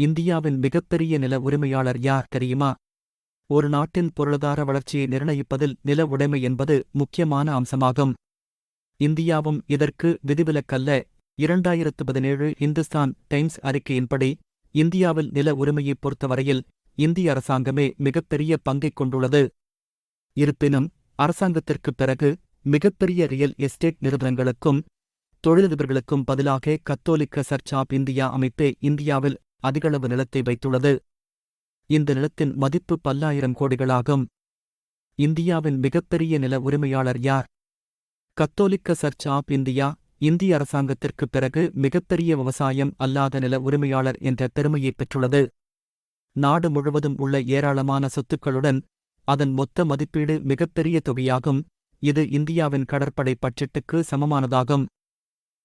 இந்தியாவின் மிகப்பெரிய நில உரிமையாளர் யார் தெரியுமா? ஒரு நாட்டின் பொருளாதார வளர்ச்சியை நிர்ணயிப்பதில் நில உடைமை என்பது முக்கியமான அம்சமாகும். இந்தியாவும் இதற்கு விதிவிலக்கல்ல. இரண்டாயிரத்து பதினேழு இந்துஸ்தான் டைம்ஸ் அறிக்கையின்படி இந்தியாவில் நில உரிமையைப் பொறுத்தவரையில் இந்திய அரசாங்கமே மிகப்பெரிய பங்கைக் கொண்டுள்ளது. இருப்பினும் அரசாங்கத்திற்குப் பிறகு மிகப்பெரிய ரியல் எஸ்டேட் நிறுவனங்களுக்கும் தொழிலதிபர்களுக்கும் பதிலாக கத்தோலிக்க சர்ச் ஆப் இந்தியா அமைப்பே இந்தியாவில் அதிகளவு நிலத்தை வைத்துள்ளது. இந்த நிலத்தின் மதிப்பு பல்லாயிரம் கோடிகளாகும். இந்தியாவின் மிகப்பெரிய நில உரிமையாளர் யார்? கத்தோலிக்க சர்ச் ஆப் இந்தியா இந்திய அரசாங்கத்திற்குப் பிறகு மிகப்பெரிய விவசாயம் அல்லாத நில உரிமையாளர் என்ற பெருமையை பெற்றுள்ளது. நாடு முழுவதும் உள்ள ஏராளமான சொத்துக்களுடன் அதன் மொத்த மதிப்பீடு மிகப்பெரிய தொகையாகும். இது இந்தியாவின் கடற்படை பட்ஜெட்டுக்கு சமமானதாகும்.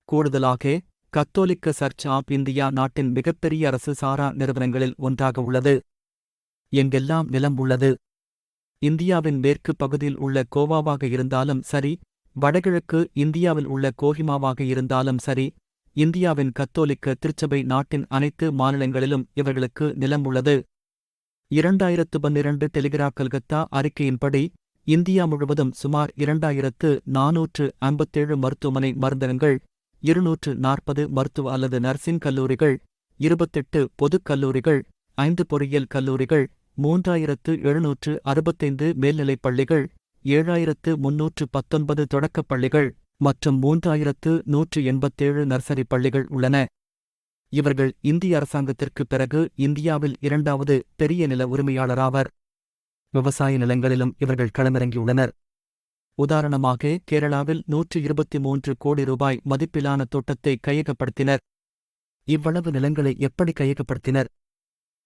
கூடுதலாக கத்தோலிக்க சர்ச் ஆப் இந்தியா நாட்டின் மிகப்பெரிய அரசு சாரா நிறுவனங்களில் ஒன்றாக உள்ளது. எங்கெல்லாம் நிலம் உள்ளது? இந்தியாவின் மேற்கு பகுதியில் உள்ள கோவாவாக இருந்தாலும் சரி வடகிழக்கு இந்தியாவில் உள்ள கோஹிமாவாக இருந்தாலும் சரி இந்தியாவின் கத்தோலிக்க திருச்சபை நாட்டின் அனைத்து மாநிலங்களிலும் இவர்களுக்கு நிலம் உள்ளது. இரண்டாயிரத்து பன்னிரண்டு டெலிகிராப் கல்கத்தா அறிக்கையின்படி இந்தியா முழுவதும் சுமார் இரண்டாயிரத்து நாநூற்று ஐம்பத்தேழு மருத்துவமனை மருந்தகங்கள் இருநூற்று நாற்பது மருத்துவ அல்லது நர்சிங் கல்லூரிகள் இருபத்தெட்டு பொதுக் கல்லூரிகள் ஐந்து பொறியியல் கல்லூரிகள் மூன்றாயிரத்து எழுநூற்று அறுபத்தைந்து மேல்நிலைப் பள்ளிகள் ஏழாயிரத்து முன்னூற்று பத்தொன்பது தொடக்கப் பள்ளிகள் மற்றும் மூன்றாயிரத்து நூற்று எண்பத்தேழு நர்சரி பள்ளிகள் உள்ளன. இவர்கள் இந்திய அரசாங்கத்திற்குப் பிறகு இந்தியாவில் இரண்டாவது பெரிய நில உரிமையாளராவர் விவசாய நிலங்களிலும் இவர்கள் களமிறங்கியுள்ளனர். உதாரணமாக கேரளாவில் நூற்று இருபத்தி மூன்று கோடி ரூபாய் மதிப்பிலான தோட்டத்தை கையகப்படுத்தினர். இவ்வளவு நிலங்களை எப்படி கையகப்படுத்தினர்?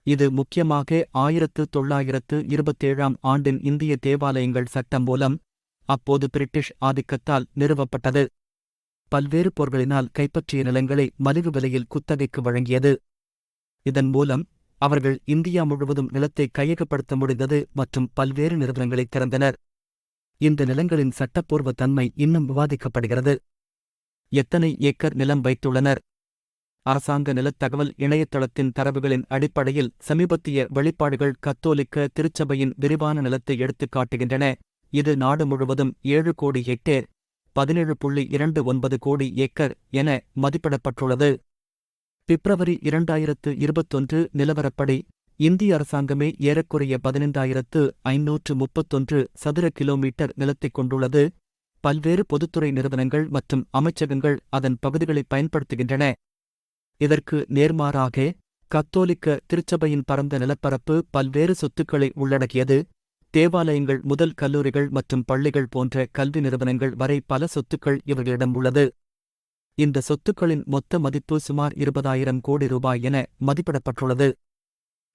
இது முக்கியமாக ஆயிரத்து தொள்ளாயிரத்து இருபத்தேழாம் ஆண்டின் இந்திய தேவாலயங்கள் சட்டம் மூலம் அப்போது பிரிட்டிஷ் ஆதிக்கத்தால் நிறுவப்பட்டது. பல்வேறு போர்களினால் கைப்பற்றிய நிலங்களை மலிவு விலையில் குத்தகைக்கு வழங்கியது. இதன் மூலம் அவர்கள் இந்தியா முழுவதும் நிலத்தை கையகப்படுத்த முடிந்தது மற்றும் பல்வேறு நிறுவனங்களை திறந்தனர். இந்த நிலங்களின் சட்டப்பூர்வ தன்மை இன்னும் விவாதிக்கப்படுகிறது. எத்தனை ஏக்கர் நிலம் வைத்துள்ளனர்? அரசாங்க நிலத்தகவல் இணையதளத்தின் தரவுகளின் அடிப்படையில் சமீபத்திய வெளிப்பாடுகள் கத்தோலிக்க திருச்சபையின் விரிவான நிலத்தை எடுத்துக் காட்டுகின்றன. இது நாடு முழுவதும் ஏழு கோடி ஹெக்டேர் பதினேழு புள்ளி இரண்டு ஒன்பது கோடி ஏக்கர் என மதிப்பிடப்பட்டுள்ளது. பிப்ரவரி இரண்டாயிரத்து இருபத்தொன்று நிலவரப்படி இந்திய அரசாங்கமே ஏறக்குறைய பதினைந்தாயிரத்து ஐநூற்று முப்பத்தொன்று சதுர கிலோமீட்டர் நிலத்தைக் கொண்டுள்ளது. பல்வேறு பொதுத்துறை நிறுவனங்கள் மற்றும் அமைச்சகங்கள் அதன் பகுதிகளை பயன்படுத்துகின்றன. இதற்கு நேர்மாறாக கத்தோலிக்க திருச்சபையின் பரந்த நிலப்பரப்பு பல்வேறு சொத்துக்களை உள்ளடக்கியது. தேவாலயங்கள் முதல் கல்லூரிகள் மற்றும் பள்ளிகள் போன்ற கல்வி நிறுவனங்கள் வரை பல சொத்துக்கள் இவர்களிடம் உள்ளது. இந்த சொத்துக்களின் மொத்த மதிப்பு சுமார் இருபதாயிரம் கோடி ரூபாய் என மதிப்பிடப்பட்டுள்ளது.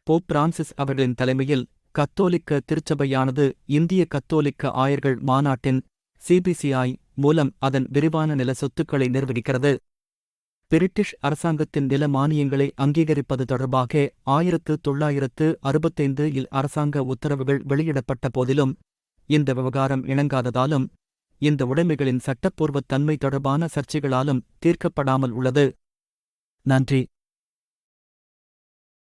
போப் பிரான்சிஸ் அவர்களின் தலைமையில் கத்தோலிக்க திருச்சபையானது இந்திய கத்தோலிக்க ஆயர்கள் மாநாட்டின் சிபிசிஐ மூலம் அதன் விரிவான நில சொத்துக்களை நிர்வகிக்கிறது. பிரிட்டிஷ் அரசாங்கத்தின் நில மானியங்களை அங்கீகரிப்பது தொடர்பாக ஆயிரத்து தொள்ளாயிரத்து அறுபத்தைந்து இல் அரசாங்க உத்தரவுகள் வெளியிடப்பட்ட போதிலும் இந்த விவகாரம் இணங்காததாலும் இந்த உடைமைகளின் சட்டப்பூர்வ தன்மை தொடர்பான சர்ச்சைகளாலும் தீர்க்கப்படாமல் உள்ளது. நன்றி.